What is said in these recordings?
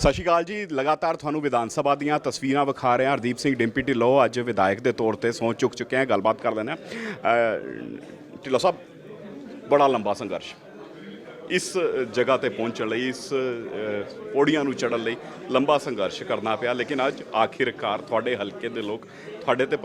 ਸਤਿ ਸ਼੍ਰੀ ਅਕਾਲ ਜੀ। ਲਗਾਤਾਰ ਤੁਹਾਨੂੰ ਵਿਧਾਨ ਸਭਾ ਦੀਆਂ ਤਸਵੀਰਾਂ ਵਿਖਾ ਰਹੇ ਹਾਂ। ਹਰਦੀਪ ਸਿੰਘ, ਡਿੰਪੀ ਢਿੱਲੋਂ ਅੱਜ ਵਿਧਾਇਕ ਦੇ ਤੌਰ ਤੇ ਸਹੁੰ ਚੁੱਕ ਚੁੱਕੇ ਹਾਂ। ਗੱਲਬਾਤ ਕਰ ਲੈਣਾ ਢਿੱਲੋਂ ਸਾਹਿਬ, ਬੜਾ ਲੰਬਾ ਸੰਘਰਸ਼। ਇਸ ਜਗ੍ਹਾ ਤੇ ਪਹੁੰਚਣ ਲਈ, ਇਸ ਪੌੜੀਆਂ ਨੂੰ ਚੜ੍ਹਨ ਲਈ ਲੰਬਾ ਸੰਘਰਸ਼ ਕਰਨਾ ਪਿਆ। ਲੇਕਿਨ ਅੱਜ ਆਖਿਰਕਾਰ ਤੁਹਾਡੇ ਹਲਕੇ ਦੇ ਲੋਕ ਤੁਹਾਡੇ ਤੇ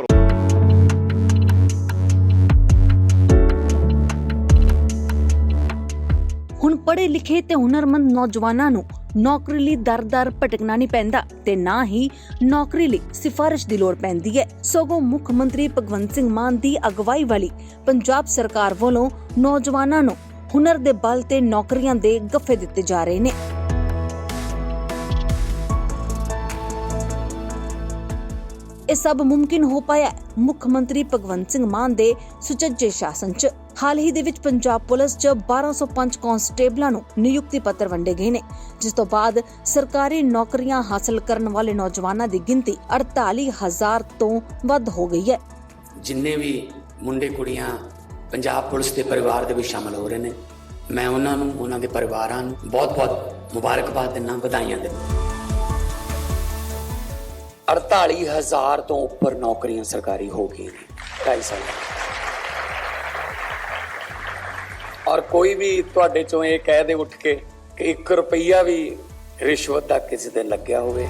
ਪੜ੍ਹੇ ਲਿਖੇ ਤੇ ਹੁਨਰਮੰਦ ਨੌਜਵਾਨਾਂ ਨੂੰ ਨੌਕਰੀ ਲਈ ਦਰ-ਦਰ ਭਟਕਣਾ ਨਹੀਂ ਪੈਂਦਾ ਤੇ ਨਾ ਹੀ ਨੌਕਰੀ ਲਈ ਸਿਫਾਰਿਸ਼ ਦੀ ਲੋੜ ਪੈਂਦੀ ਹੈ। ਸਗੋਂ ਮੁੱਖ ਮੰਤਰੀ ਭਗਵੰਤ ਸਿੰਘ ਮਾਨ ਦੀ ਅਗਵਾਈ ਵਾਲੀ ਪੰਜਾਬ ਸਰਕਾਰ ਵੱਲੋਂ ਨੌਜਵਾਨਾਂ ਨੂੰ ਹੁਨਰ ਦੇ ਬਲ ਤੇ ਨੌਕਰੀਆਂ ਦੇ ਗੱਫੇ ਦਿੱਤੇ ਜਾ ਰਹੇ ਨੇ। ਇਹ ਸਭ ਮੁਮਕਿਨ ਹੋ ਪਾਇਆ ਹੈ, ਮੁੱਖ ਮੰਤਰੀ ਭਗਵੰਤ ਸਿੰਘ ਮਾਨ ਦੇ ਸੁਚੱਜੇ ਸ਼ਾਸਨ 'ਚ। ਹਾਲ ਹੀ ਦੇ ਵਿੱਚ ਪੰਜਾਬ ਪੁਲਿਸ 'ਚ 1205 ਕਾਂਸਟੇਬਲਾਂ ਨੂੰ ਨਿਯੁਕਤੀ ਪੱਤਰ ਵੰਡੇ ਗਏ ਨੇ, ਜਿਸ ਤੋਂ ਬਾਅਦ ਸਰਕਾਰੀ ਨੌਕਰੀਆਂ ਹਾਸਲ ਕਰਨ ਵਾਲੇ ਨੌਜਵਾਨਾਂ ਦੀ ਗਿਣਤੀ 48000 ਤੋਂ ਵੱਧ ਹੋ ਗਈ ਹੈ। ਜਿੰਨੇ ਵੀ ਮੁੰਡੇ ਕੁੜੀਆਂ ਪੰਜਾਬ ਪੁਲਿਸ ਦੇ ਪਰਿਵਾਰ ਦੇ ਵਿੱਚ ਸ਼ਾਮਲ ਹੋ ਰਹੇ ਨੇ, ਮੈਂ ਉਹਨਾਂ ਨੂੰ, ਉਹਨਾਂ ਦੇ ਪਰਿਵਾਰਾਂ ਨੂੰ ਬਹੁਤ-ਬਹੁਤ ਮੁਬਾਰਕਬਾਦ ਦਿੰਦਾ ਵਧਾਈਆਂ ਦਿੰਦਾ 48000 ਤੋਂ ਉੱਪਰ ਨੌਕਰੀਆਂ ਸਰਕਾਰੀ ਹੋ ਗਈਆਂ ਨੇ, ਢਾਈ ਸਾਲ। ਔਰ ਕੋਈ ਵੀ ਤੁਹਾਡੇ ਚੋਂ ਇਹ ਕਹਿ ਦੇ ਉੱਠ ਕੇ ਕਿ 1 ਰੁਪਈਆ ਵੀ ਰਿਸ਼ਵਤ ਦਾ ਕਿਸੇ ਤੇ ਲੱਗਿਆ ਹੋਵੇ।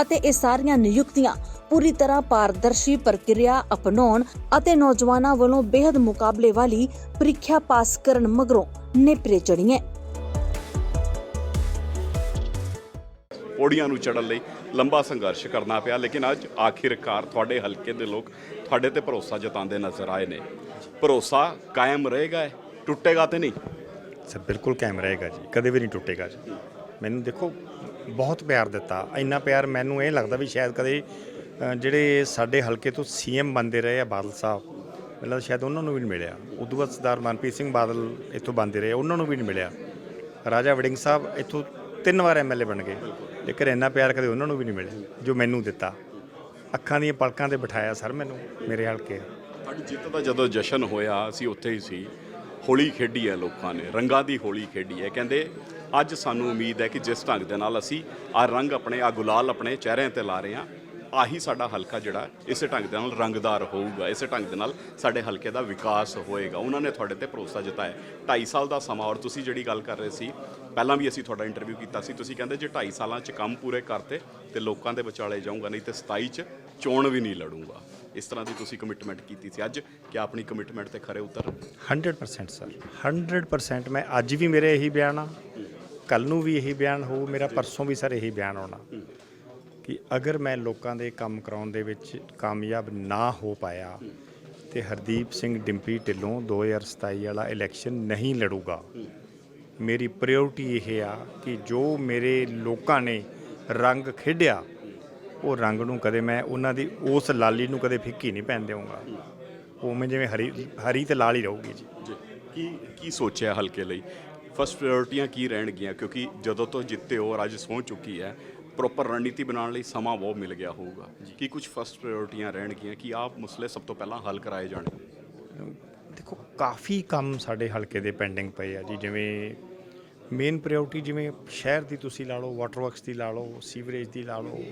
ਅਤੇ ਇਹ ਸਾਰੀਆਂ ਨਿਯੁਕਤੀਆਂ ਪੂਰੀ ਤਰ੍ਹਾਂ ਪਾਰਦਰਸ਼ੀ ਪ੍ਰਕਿਰਿਆ ਅਪਣਾਉਣ ਅਤੇ ਨੌਜਵਾਨਾਂ ਵੱਲੋਂ ਬੇहद ਮੁਕਾਬਲੇ ਵਾਲੀ ਪ੍ਰੀਖਿਆ ਪਾਸ ਕਰਨ ਮਗਰੋਂ ਨੇਪਰੇ ਚੜੀਆਂ ਪੌੜੀਆਂ ਨੂੰ ਚੜ੍ਹਨ ਲਈ ਲੰਬਾ ਸੰਘਰਸ਼ ਕਰਨਾ ਪਿਆ, ਲੇਕਿਨ ਅੱਜ ਆਖਿਰਕਾਰ ਤੁਹਾਡੇ ਹਲਕੇ ਦੇ ਲੋਕ ਤੁਹਾਡੇ ਤੇ ਭਰੋਸਾ ਜਤਾਉਂਦੇ ਨਜ਼ਰ ਆਏ ਨੇ। ਭਰੋਸਾ ਕਾਇਮ ਰਹੇਗਾ ਟੁੱਟੇਗਾ ਤੇ ਨਹੀਂ? ਸਰ, ਬਿਲਕੁਲ ਕਾਇਮ ਰਹੇਗਾ ਜੀ। ਕਦੇ ਵੀ ਨਹੀਂ ਟੁੱਟੇਗਾ ਜੀ। ਮੈਨੂੰ ਦੇਖੋ, ਬਹੁਤ ਪਿਆਰ ਦਿੱਤਾ। ਇੰਨਾ ਪਿਆਰ ਮੈਨੂੰ ਇਹ ਲੱਗਦਾ ਵੀ ਸ਼ਾਇਦ ਕਦੇ ਜਿਹੜੇ ਸਾਡੇ ਹਲਕੇ ਤੋਂ ਸੀਐਮ ਬੰਦੇ ਰਹੇ ਆ ਬਾਦਲ ਸਾਹਿਬ ਮੈਨੂੰ ਲੱਗਦਾ ਸ਼ਾਇਦ ਉਹਨਾਂ ਨੂੰ ਵੀ ਨਹੀਂ ਮਿਲਿਆ। ਉਦੋਂ ਬਾਅਦ ਸਰਦਾਰ ਮਨਪ੍ਰੀਤ ਸਿੰਘ ਬਾਦਲ ਇੱਥੋਂ ਬੰਦੇ ਰਹੇ, ਉਹਨਾਂ ਨੂੰ ਵੀ ਨਹੀਂ ਮਿਲਿਆ। ਰਾਜਾ ਵੜਿੰਗ ਸਾਹਿਬ ਇੱਥੋਂ ਤਿੰਨ ਵਾਰ ਐਮਐਲਏ ਬਣ ਗਏ। ਲੇਕਿਨ ਇੰਨਾ ਪਿਆਰ ਕਦੇ ਉਹਨਾਂ ਨੂੰ ਵੀ ਨਹੀਂ ਮਿਲਿਆ, ਜੋ ਮੈਨੂੰ ਦਿੱਤਾ। ਅੱਖਾਂ ਦੀਆਂ ਪਲਕਾਂ ਤੇ ਬਿਠਾਇਆ ਸਰ ਮੈਨੂੰ, ਮੇਰੇ ਹਲਕੇ ਤੁਹਾਡੀ ਜਿੱਤ ਦਾ ਜਦੋਂ ਜਸ਼ਨ ਹੋਇਆ, ਅਸੀਂ ਉੱਥੇ ਹੀ ਸੀ। ਹੋਲੀ ਖੇਡੀ ਹੈ ਲੋਕਾਂ ਨੇ, ਰੰਗਾਂ ਦੀ ਹੋਲੀ ਖੇਡੀ ਹੈ। ਕਹਿੰਦੇ, ਅੱਜ ਸਾਨੂੰ ਉਮੀਦ ਹੈ ਕਿ ਜਿਸ ਢੰਗ ਦੇ ਨਾਲ ਅਸੀਂ ਆ ਰੰਗ ਆਪਣੇ ਆ ਗੁਲਾਲ ਆਪਣੇ ਚਿਹਰਿਆਂ ਤੇ ਲਾ ਰਹੇ ਹਾਂ। ਆਹੀ ਸਾਡਾ ਹਲਕਾ ਜਿਹੜਾ ਇਸੇ ਢੰਗ ਦੇ ਨਾਲ ਰੰਗਦਾਰ ਹੋਊਗਾ ਇਸੇ ਢੰਗ ਦੇ ਨਾਲ ਸਾਡੇ ਹਲਕੇ ਦਾ ਵਿਕਾਸ ਹੋਏਗਾ। ਉਹਨਾਂ ਨੇ ਤੁਹਾਡੇ ਤੇ ਭਰੋਸਾ ਜਤਾਇਆ। 2.5 ਸਾਲ ਦਾ ਸਮਾਂ ਔਰ ਤੁਸੀਂ ਜਿਹੜੀ ਗੱਲ ਕਰ ਰਹੇ ਸੀ ਪਹਿਲਾਂ ਵੀ ਅਸੀਂ ਤੁਹਾਡਾ ਇੰਟਰਵਿਊ ਕੀਤਾ ਸੀ ਤੁਸੀਂ ਕਹਿੰਦੇ ਜੇ 2.5 ਸਾਲਾਂ 'ਚ ਕੰਮ ਪੂਰੇ ਕਰਤੇ ਤੇ ਲੋਕਾਂ ਦੇ ਵਿਚਾਲੇ ਜਾਊਂਗਾ ਨਹੀਂ ਤੇ 27 'ਚ ਚੋਣ ਵੀ ਨਹੀਂ ਲੜੂੰਗਾ। ਇਸ ਤਰ੍ਹਾਂ ਦੀ ਤੁਸੀਂ ਕਮਿਟਮੈਂਟ ਕੀਤੀ ਸੀ। ਅੱਜ ਕਿ ਆਪਣੀ ਕਮਿਟਮੈਂਟ ਤੇ ਖਰੇ ਉਤਰ? 100% ਸਰ। 100% ਮੈਂ ਅੱਜ ਵੀ ਮੇਰੇ ਇਹੀ ਬਿਆਨ ਆ ਕੱਲ ਨੂੰ ਵੀ ਇਹੀ ਬਿਆਨ ਹੋਊ ਮੇਰਾ ਪਰਸੋਂ ਵੀ ਸਰ ਇਹੀ ਬਿਆਨ ਆਉਣਾ। ਕਿ ਅਗਰ ਮੈਂ ਲੋਕਾਂ ਦੇ ਕੰਮ ਕਰਾਉਣ ਦੇ ਵਿੱਚ ਕਾਮਯਾਬ ਨਾ ਹੋ ਪਾਇਆ ਤੇ ਹਰਦੀਪ ਸਿੰਘ ਡਿੰਪੀ ਢਿੱਲੋਂ 2027 ਵਾਲਾ ਇਲੈਕਸ਼ਨ ਨਹੀਂ ਲੜੂਗਾ, ਮੇਰੀ ਪ੍ਰਾਇੋਰਟੀ ਇਹ ਆ ਕਿ ਜੋ ਮੇਰੇ ਲੋਕਾਂ ਨੇ ਰੰਗ ਖੇਡਿਆ, ਉਹ ਰੰਗ ਨੂੰ ਕਦੇ ਮੈਂ ਉਹਨਾਂ ਦੀ ਉਸ ਲਾਲੀ ਨੂੰ ਕਦੇ ਫਿੱਕੀ ਨਹੀਂ ਪੈਣ ਦੇਵਾਂਗਾ। ਉਵੇਂ ਜਿਵੇਂ ਹਰੀ ਹਰੀ ਤੇ ਲਾਲ ਹੀ ਰਹੂਗੀ ਜੀ। ਕੀ ਕੀ ਸੋਚਿਆ ਹਲਕੇ ਲਈ? ਫਸਟ ਪ੍ਰਾਇੋਰਟੀਆਂ ਕੀ ਰਹਿਣਗੀਆਂ? ਕਿਉਂਕਿ ਜਦੋਂ ਤੋਂ ਜਿੱਤੇ ਹੋ ਔਰ ਅੱਜ ਸਹੁੰ ਚੁੱਕੀ ਹੈ ਪ੍ਰੋਪਰ ਰਣਨੀਤੀ ਬਣਾਉਣ ਲਈ ਸਮਾਂ ਬਹੁਤ ਮਿਲ ਗਿਆ ਹੋਊਗਾ। ਕੀ ਕੁਝ ਫਸਟ ਪ੍ਰਾਇੋਰਟੀਆਂ ਰਹਿਣਗੀਆਂ? ਕਿ ਆਪ ਮਸਲੇ ਸਭ ਤੋਂ ਪਹਿਲਾਂ ਹੱਲ ਕਰਾਏ ਜਾਣ ਦੇਖੋ ਕਾਫੀ ਕੰਮ ਸਾਡੇ ਹਲਕੇ ਦੇ ਪੈਂਡਿੰਗ ਪਏ ਆ ਜੀ ਜਿਵੇਂ ਮੇਨ ਪ੍ਰਾਇੋਰਟੀ ਜਿਵੇਂ ਸ਼ਹਿਰ ਦੀ ਤੁਸੀਂ ਲਾ ਲਓ ਵਾਟਰ ਵਰਕਸ ਦੀ ਲਾ ਲਓ ਸੀਵਰੇਜ ਦੀ ਲਾ ਲਓ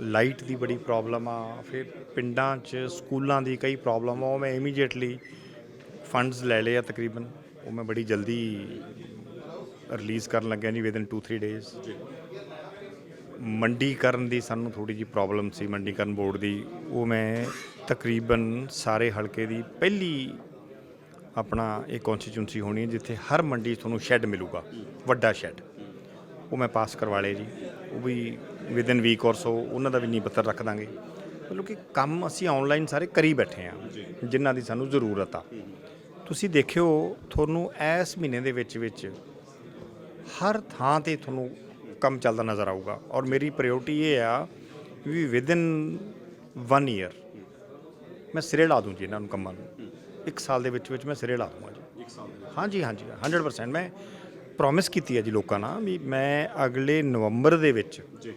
ਲਾਈਟ ਦੀ ਬੜੀ ਪ੍ਰੋਬਲਮ ਆ ਫਿਰ ਪਿੰਡਾਂ 'ਚ ਸਕੂਲਾਂ ਦੀ ਕਈ ਪ੍ਰੋਬਲਮ ਆ ਉਹ ਮੈਂ ਇਮੀਡੀਏਟਲੀ ਫੰਡਸ ਲੈ ਲਏ ਆ ਤਕਰੀਬਨ ਉਹ ਮੈਂ ਬੜੀ ਜਲਦੀ ਰਿਲੀਜ਼ ਕਰਨ ਲੱਗਿਆ ਜੀ ਵਿਦਨ 2-3 ਡੇਜ਼ ਮੰਡੀਕਰਨ ਦੀ ਸਾਨੂੰ ਥੋੜੀ ਜੀ ਪ੍ਰੋਬਲਮ ਸੀ ਮੰਡੀਕਰਨ ਬੋਰਡ ਦੀ। ਉਹ ਮੈਂ ਤਕਰੀਬਨ ਸਾਰੇ ਹਲਕੇ ਦੀ ਪਹਿਲੀ ਆਪਣਾ ਇਹ ਕਨਸਟੀਚੁਐਂਸੀ ਹੋਣੀ ਹੈ, ਜਿੱਥੇ ਹਰ ਮੰਡੀ ਤੁਹਾਨੂੰ ਸ਼ੈੱਡ ਮਿਲੂਗਾ, ਵੱਡਾ ਸ਼ੈੱਡ ਉਹ ਮੈਂ ਪਾਸ ਕਰਵਾ ਲਏ ਜੀ। ਉਹ ਵੀ ਵਿਦਨ ਵੀਕ ਔਰ ਸੋ ਉਹਨਾਂ ਦਾ ਵੀ ਨੀ ਪੱਤਰ ਰੱਖ ਦਾਂਗੇ। ਮਤਲਬ ਕਿ ਕੰਮ ਅਸੀਂ ਆਨਲਾਈਨ ਸਾਰੇ ਕਰੀ ਬੈਠੇ ਆ ਜਿਨ੍ਹਾਂ ਦੀ ਸਾਨੂੰ ਜ਼ਰੂਰਤ ਆ। ਤੁਸੀਂ ਦੇਖਿਓ, ਤੁਹਾਨੂੰ ਇਸ ਮਹੀਨੇ ਦੇ ਵਿੱਚ ਵਿੱਚ ਹਰ ਥਾਂ ਤੇ ਤੁਹਾਨੂੰ ਕੰਮ ਚੱਲਦਾ ਨਜ਼ਰ ਆਊਗਾ। ਔਰ ਮੇਰੀ ਪ੍ਰਾਇੋਰਟੀ ਇਹ ਆ ਵੀ ਵਿਦਨ 1 ਈਅਰ ਮੈਂ ਸਿਰੇ ਲਾ ਦੂੰ ਜੀ ਇਹਨਾਂ ਨੂੰ ਕੰਮਾਂ ਨੂੰ। ਇੱਕ ਸਾਲ ਦੇ ਵਿੱਚ ਵਿੱਚ ਮੈਂ ਸਿਰੇ ਲਾ ਦੂੰਗਾ ਜੀ। ਇੱਕ ਸਾਲ ਹਾਂਜੀ ਹਾਂਜੀ 100% ਮੈਂ ਪ੍ਰੋਮਿਸ ਕੀਤੀ ਹੈ ਜੀ ਲੋਕਾਂ ਨਾਲ ਵੀ ਮੈਂ ਅਗਲੇ ਨਵੰਬਰ ਦੇ ਵਿੱਚ ਜੀ।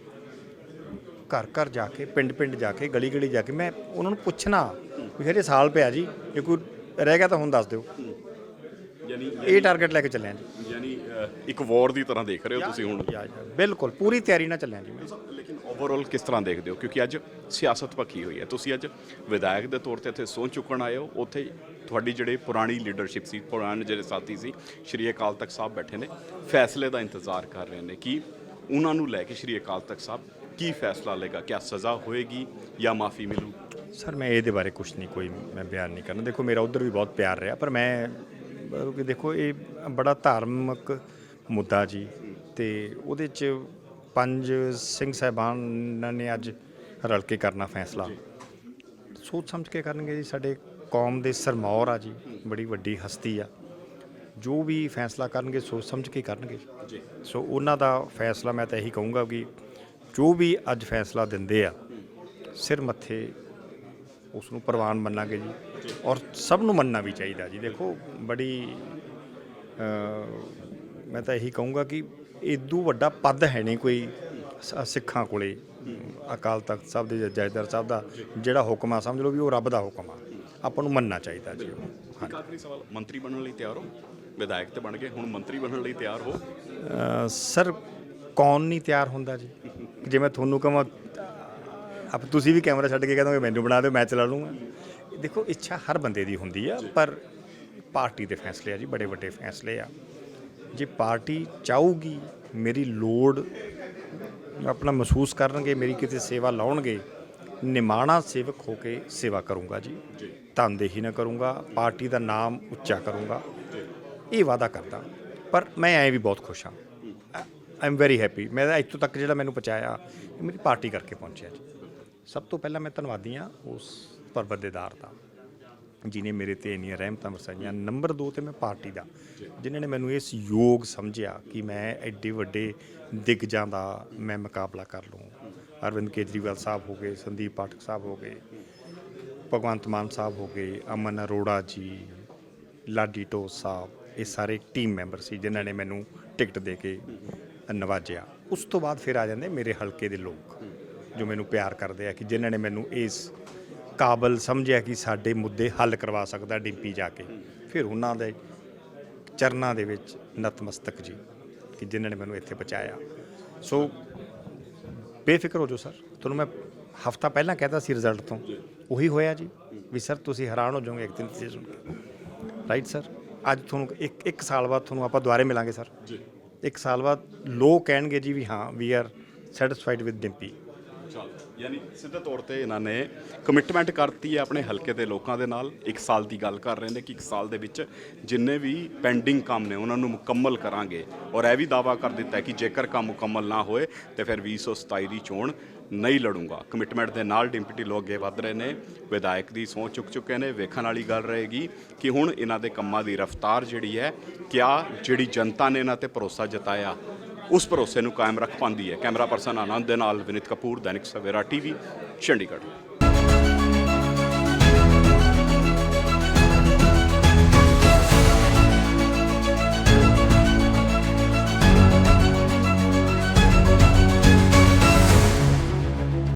ਘਰ ਘਰ ਜਾ ਕੇ ਪਿੰਡ ਪਿੰਡ ਜਾ ਕੇ ਗਲੀ ਗਲੀ ਜਾ ਕੇ ਮੈਂ ਉਹਨਾਂ ਨੂੰ ਪੁੱਛਣਾ ਵੀ ਹਰੇ ਸਾਲ ਪਿਆ ਜੀ ਜੇ ਕੋਈ ਰਹਿ ਗਿਆ ਤਾਂ ਹੁਣ ਦੱਸ ਦਿਓ। ਇਹ ਟਾਰਗੇਟ ਲੈ ਕੇ ਚੱਲਿਆ ਜੀ। ਯਾਨੀ ਇੱਕ ਵਾਰ ਦੀ ਤਰ੍ਹਾਂ ਦੇਖ ਰਹੇ ਹੋ ਤੁਸੀਂ ਹੁਣ? ਯਾ ਯਾ ਬਿਲਕੁਲ ਪੂਰੀ ਤਿਆਰੀ ਨਾਲ ਚੱਲਿਆ ਜੀ ਮੈਂ। ਲੇਕਿਨ ਓਵਰਆਲ ਕਿਸ ਤਰ੍ਹਾਂ ਦੇਖਦੇ ਹੋ? ਕਿਉਂਕਿ ਅੱਜ ਸਿਆਸਤ ਪੱਕੀ ਹੋਈ ਹੈ। ਤੁਸੀਂ ਅੱਜ ਵਿਧਾਇਕ ਦੇ ਤੌਰ ਤੇ ਇੱਥੇ ਸਹੁੰ ਚੁੱਕਣ ਆਏ ਹੋ। ਉੱਥੇ ਤੁਹਾਡੀ ਜਿਹੜੇ ਪੁਰਾਣੀ ਲੀਡਰਸ਼ਿਪ ਸੀ ਪੁਰਾਣੇ ਜਿਹੜੇ ਸਾਥੀ ਸੀ ਸ਼੍ਰੀ ਅਕਾਲ ਤਖਤ ਸਾਹਿਬ ਬੈਠੇ ਨੇ। ਫੈਸਲੇ ਦਾ ਇੰਤਜ਼ਾਰ ਕਰ ਰਹੇ ਨੇ ਕਿ ਉਹਨਾਂ ਨੂੰ ਲੈ ਕੇ ਸ਼੍ਰੀ ਅਕਾਲ ਤਖਤ ਸਾਹਿਬ ਕੀ ਫੈਸਲਾ ਲੇਗਾ ਕਿਆ ਸਜ਼ਾ ਹੋਏਗੀ ਜਾਂ ਮਾਫੀ ਮਿਲੂ? ਸਰ ਮੈਂ ਇਹਦੇ ਬਾਰੇ ਕੁਝ ਨਹੀਂ ਕੋਈ ਮੈਂ ਬਿਆਨ ਨਹੀਂ ਕਰਨਾ। ਦੇਖੋ ਮੇਰਾ ਉਧਰ ਵੀ ਬਹੁਤ ਪਿਆਰ ਰਿਹਾ ਪਰ ਮੈਂ ਕਿ ਦੇਖੋ ਇਹ ਬੜਾ ਧਾਰਮਿਕ ਮੁੱਦਾ ਜੀ ਤੇ ਉਹਦੇ ਚ ਪੰਜ ਸਿੰਘ ਸਾਹਿਬਾਨ ਨੇ ਅੱਜ ਰਲ ਕੇ ਕਰਨਾ ਫੈਸਲਾ। ਸੋਚ ਸਮਝ ਕੇ ਕਰਨਗੇ ਜੀ ਸਾਡੇ ਕੌਮ ਦੇ ਸਰਮੌਰ ਆ ਜੀ ਬੜੀ ਵੱਡੀ ਹਸਤੀ ਆ। ਜੋ ਵੀ ਫੈਸਲਾ ਕਰਨਗੇ ਸੋਚ ਸਮਝ ਕੇ ਕਰਨਗੇ। ਜੀ। ਸੋ ਉਹਨਾਂ ਦਾ ਫੈਸਲਾ ਮੈਂ ਤਾਂ ਇਹੀ ਕਹੂੰਗਾ ਕਿ ਜੋ ਵੀ ਅੱਜ ਫੈਸਲਾ ਦਿੰਦੇ ਆ ਸਿਰ ਮੱਥੇ ਉਸ ਨੂੰ ਪ੍ਰਵਾਨ ਮੰਨਾਂਗੇ ਜੀ। ਔਰ ਸਭ ਨੂੰ ਮੰਨਣਾ ਵੀ ਚਾਹੀਦਾ ਜੀ। ਦੇਖੋ ਬੜੀ ਮੈਂ ਤਾਂ ਇਹੀ ਕਹੂੰਗਾ ਕਿ ਇਦੋਂ ਵੱਡਾ ਪਦ ਹੈ ਨਹੀਂ ਕੋਈ ਸਿੱਖਾਂ ਕੋਲੇ। ਅਕਾਲ ਤਖਤ ਸਾਹਿਬ ਦੇ ਜੈਦਰ ਸਾਹਿਬ ਦਾ ਜਿਹੜਾ ਹੁਕਮ ਆ ਸਮਝ ਲਓ ਵੀ ਉਹ ਰੱਬ ਦਾ ਹੁਕਮ ਆ। ਆਪਾਂ ਨੂੰ ਮੰਨਣਾ ਚਾਹੀਦਾ ਜੀ। ਇੱਕ ਆਖਰੀ ਸਵਾਲ ਮੰਤਰੀ ਬਣਨ ਲਈ ਤਿਆਰ ਹੋ? ਵਿਧਾਇਕ ਤੇ ਬਣ ਗਏ ਹੁਣ ਮੰਤਰੀ ਬਣਨ ਲਈ ਤਿਆਰ ਹੋ? ਸਰ ਕੌਣ ਨਹੀਂ ਤਿਆਰ ਹੁੰਦਾ ਜੀ? ਜੇ ਮੈਂ ਤੁਹਾਨੂੰ ਕਹਾਂ ਆਪ ਤੁਸੀਂ ਵੀ ਕੈਮਰਾ ਛੱਡ ਕੇ ਕਹਿੰਦੋਗੇ ਮੈਨੂੰ ਬਣਾ ਦਿਓ ਮੈਂ ਚਲਾ ਲੂੰਗਾ। ਦੇਖੋ ਇੱਛਾ ਹਰ ਬੰਦੇ ਦੀ ਹੁੰਦੀ ਆ ਪਰ ਪਾਰਟੀ ਦੇ ਫੈਸਲੇ ਆ ਜੀ ਬੜੇ ਵੱਡੇ ਫੈਸਲੇ ਆ। ਜੇ ਪਾਰਟੀ ਚਾਹੂਗੀ ਮੇਰੀ ਲੋੜ ਆਪਣਾ ਮਹਿਸੂਸ ਕਰਨਗੇ ਮੇਰੀ ਕਿਤੇ ਸੇਵਾ ਲਾਉਣਗੇ ਨਿਮਾਣਾ ਸੇਵਕ ਹੋ ਕੇ ਸੇਵਾ ਕਰੂੰਗਾ ਜੀ। ਤਨਦੇਹੀ ਨਾ ਕਰੂੰਗਾ ਪਾਰਟੀ ਦਾ ਨਾਮ ਉੱਚਾ ਕਰੂੰਗਾ। ਇਹ ਵਾਅਦਾ ਕਰਦਾ। ਪਰ ਮੈਂ ਐ ਵੀ ਬਹੁਤ ਖੁਸ਼ ਹਾਂ। ਆਈ ਐਮ ਵੈਰੀ ਹੈਪੀ ਮੈਂ ਇੱਥੋਂ ਤੱਕ ਜਿਹੜਾ ਮੈਨੂੰ ਪਹੁੰਚਾਇਆ ਮੇਰੀ ਪਾਰਟੀ ਕਰਕੇ ਪਹੁੰਚਿਆ ਜੀ। ਸਭ ਤੋਂ ਪਹਿਲਾਂ ਮੈਂ ਧੰਨਵਾਦੀ ਹਾਂ ਉਸ ਪਰਵਰਦੇਦਾਰ ਦਾ ਜਿਨੇ ਮੇਰੇ ਤੇ ਇੰਨੀਆਂ ਰਹਿਮਤਾਂ ਵਰਸਾਈਆਂ। ਨੰਬਰ 2 ਤੇ ਮੈਂ ਪਾਰਟੀ ਦਾ ਜਿਨ੍ਹਾਂ ਨੇ ਮੈਨੂੰ ਇਸ ਯੋਗ ਸਮਝਿਆ ਕਿ ਮੈਂ ਐਡੇ ਵੱਡੇ ਦਿਗਜਾਂ ਦਾ ਮੈਂ ਮੁਕਾਬਲਾ ਕਰ ਲਵਾਂ ਅਰਵਿੰਦ ਕੇਜਰੀਵਾਲ ਸਾਹਿਬ ਹੋ ਗਏ, ਸੰਦੀਪ ਪਾਠਕ ਸਾਹਿਬ ਹੋ ਗਏ, ਭਗਵੰਤ ਮਾਨ ਸਾਹਿਬ ਹੋ ਗਏ, ਅਮਨ ਅਰੋੜਾ ਜੀ, ਲਾਡੀ ਟੋਸ ਸਾਹਿਬ, ਇਹ ਸਾਰੇ ਟੀਮ ਮੈਂਬਰ ਸੀ ਜਿਨ੍ਹਾਂ ਨੇ ਮੈਨੂੰ ਟਿਕਟ ਦੇ ਕੇ ਨਵਾਜਿਆ। ਉਸ ਤੋਂ ਬਾਅਦ ਫਿਰ ਆ ਜਾਂਦੇ ਮੇਰੇ ਹਲਕੇ ਦੇ ਲੋਕ। ਜੋ ਮੈਨੂੰ ਪਿਆਰ ਕਰਦੇ ਆ ਕਿ ਜਿਨ੍ਹਾਂ ਨੇ ਮੈਨੂੰ ਇਸ ਕਾਬਲ ਸਮਝਿਆ ਕਿ ਸਾਡੇ ਮੁੱਦੇ ਹੱਲ ਕਰਵਾ ਸਕਦਾ ਡਿੰਪੀ ਜਾ ਕੇ। ਫਿਰ ਉਹਨਾਂ ਦੇ ਚਰਨਾਂ ਦੇ ਵਿੱਚ ਨਤਮਸਤਕ ਜੀ ਕਿ ਜਿਨ੍ਹਾਂ ਨੇ ਮੈਨੂੰ ਇੱਥੇ ਪਹੁੰਚਾਇਆ। ਸੋ ਬੇਫਿਕਰ ਹੋ ਜਾਓ ਸਰ। ਤੁਹਾਨੂੰ ਮੈਂ ਹਫਤਾ ਪਹਿਲਾਂ ਕਹਿਤਾ ਸੀ ਰਿਜ਼ਲਟ ਤੋਂ। ਉਹੀ ਹੋਇਆ ਜੀ ਵੀ ਸਰ ਤੁਸੀਂ ਹੈਰਾਨ ਹੋ ਜਾਓਗੇ ਇੱਕ ਦਿਨ ਤੇ ਸੁਣ ਕੇ। ਰਾਈਟ ਸਰ ਅੱਜ ਤੁਹਾਨੂੰ ਇੱਕ ਇੱਕ ਸਾਲ ਬਾਅਦ ਤੁਹਾਨੂੰ ਆਪਾਂ ਦੁਬਾਰੇ ਮਿਲਾਂਗੇ ਸਰ। ਜੀ। ਇੱਕ ਸਾਲ ਬਾਅਦ ਲੋਕ ਕਹਿਣਗੇ ਜੀ ਵੀ ਹਾਂ we are satisfied with Dimpy. ਯਾਨੀ ਸਿੱਧੇ ਤੌਰ ਤੇ ਇਹਨਾਂ ਨੇ ਕਮਿਟਮੈਂਟ ਕਰਤੀ ਹੈ ਆਪਣੇ ਹਲਕੇ ਦੇ ਲੋਕਾਂ ਦੇ ਨਾਲ। ਇੱਕ ਸਾਲ ਦੀ ਗੱਲ ਕਰ ਰਹੇ ਨੇ ਕਿ ਇੱਕ ਸਾਲ ਦੇ ਵਿੱਚ ਜਿੰਨੇ ਵੀ ਪੈਂਡਿੰਗ ਕੰਮ ਨੇ, ਉਹਨਾਂ ਨੂੰ ਮੁਕੰਮਲ ਕਰਾਂਗੇ। ਔਰ ਇਹ ਵੀ ਦਾਵਾ ਕਰ ਦਿੱਤਾ ਹੈ ਕਿ ਜੇਕਰ ਕੰਮ ਮੁਕੰਮਲ ਨਾ ਹੋਏ, ਤੇ ਫਿਰ 2027 ਦੀ ਚੋਣ ਨਹੀਂ ਲੜੂੰਗਾ। ਕਮਿਟਮੈਂਟ ਦੇ ਨਾਲ ਡਿੰਪਟੀ ਲੋਕ ਅੱਗੇ ਵਧ ਰਹੇ ਨੇ। ਵਿਧਾਇਕ ਦੀ ਸਹੁੰ ਚੁੱਕ ਚੁੱਕੇ ਨੇ। ਵੇਖਣ ਵਾਲੀ ਗੱਲ ਰਹੇਗੀ ਕਿ ਹੁਣ ਇਹਨਾਂ ਦੇ ਕੰਮਾਂ ਦੀ ਰਫ਼ਤਾਰ ਜਿਹੜੀ ਹੈ, ਕਿਆ ਜਿਹੜੀ ਜਨਤਾ ਨੇ ਇਹਨਾਂ ਤੇ ਭਰੋਸਾ ਜਤਾਇਆ ਉਸ ਭਰੋਸੇ ਨੂੰ ਕਾਇਮ ਰੱਖ ਪਾਉਂਦੀ ਹੈ ਕੈਮਰਾ ਪਰਸਨ ਆਨੰਦ ਦੇ ਨਾਲ ਵਿਨਿਤ ਕਪੂਰ ਦੈਨਿਕ ਸਵੇਰਾ ਟੀਵੀ ਚੰਡੀਗੜ੍ਹ